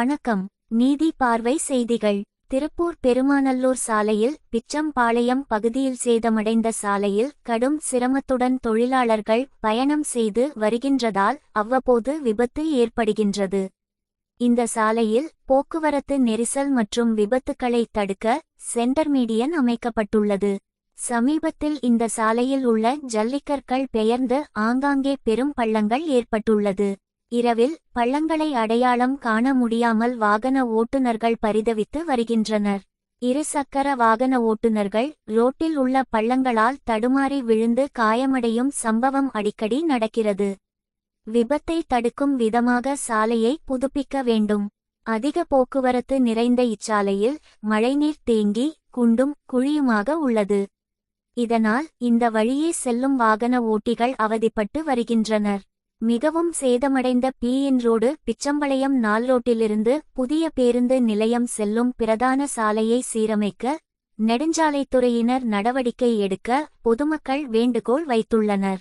வணக்கம். நீதி பார்வை செய்திகள். திருப்பூர் பெருமாநல்லூர் சாலையில் பிச்சம்பாளையம் பகுதியில் சேதமடைந்த சாலையில் கடும் சிரமத்துடன் தொழிலாளர்கள் பயணம் செய்து வருகின்றதால் அவ்வப்போது விபத்து ஏற்படுகின்றது. இந்த சாலையில் போக்குவரத்து நெரிசல் மற்றும் விபத்துக்களை தடுக்க சென்டர் மீடியன் அமைக்கப்பட்டுள்ளது. சமீபத்தில் இந்த சாலையில் உள்ள ஜல்லிக்கற்கள் பெயர்ந்து ஆங்காங்கே பெரும் பள்ளங்கள் ஏற்பட்டுள்ளது. இரவில் பள்ளங்களை அடையாளம் காண முடியாமல் வாகன ஓட்டுநர்கள் பரிதவித்து வருகின்றனர். இருசக்கர வாகன ஓட்டுநர்கள் ரோட்டில் உள்ள பள்ளங்களால் தடுமாறி விழுந்து காயமடையும் சம்பவம் அடிக்கடி நடக்கிறது. விபத்தை தடுக்கும் விதமாக சாலையை புதுப்பிக்க வேண்டும். அதிக போக்குவரத்து நிறைந்த இச்சாலையில் மழைநீர் தேங்கி குண்டும் குழியுமாக உள்ளது. இதனால் இந்த வழியே செல்லும் வாகன ஓட்டிகள் அவதிப்பட்டு வருகின்றனர். மிகவும் சேதமடைந்த பிஎன் ரோடு பிச்சம்பளையம் நால் ரோட்டிலிருந்து புதிய பேருந்து நிலையம் செல்லும் பிரதான சாலையை சீரமைக்க நெடுஞ்சாலைத்துறையினர் நடவடிக்கை எடுக்க பொதுமக்கள் வேண்டுகோள் வைத்துள்ளனர்.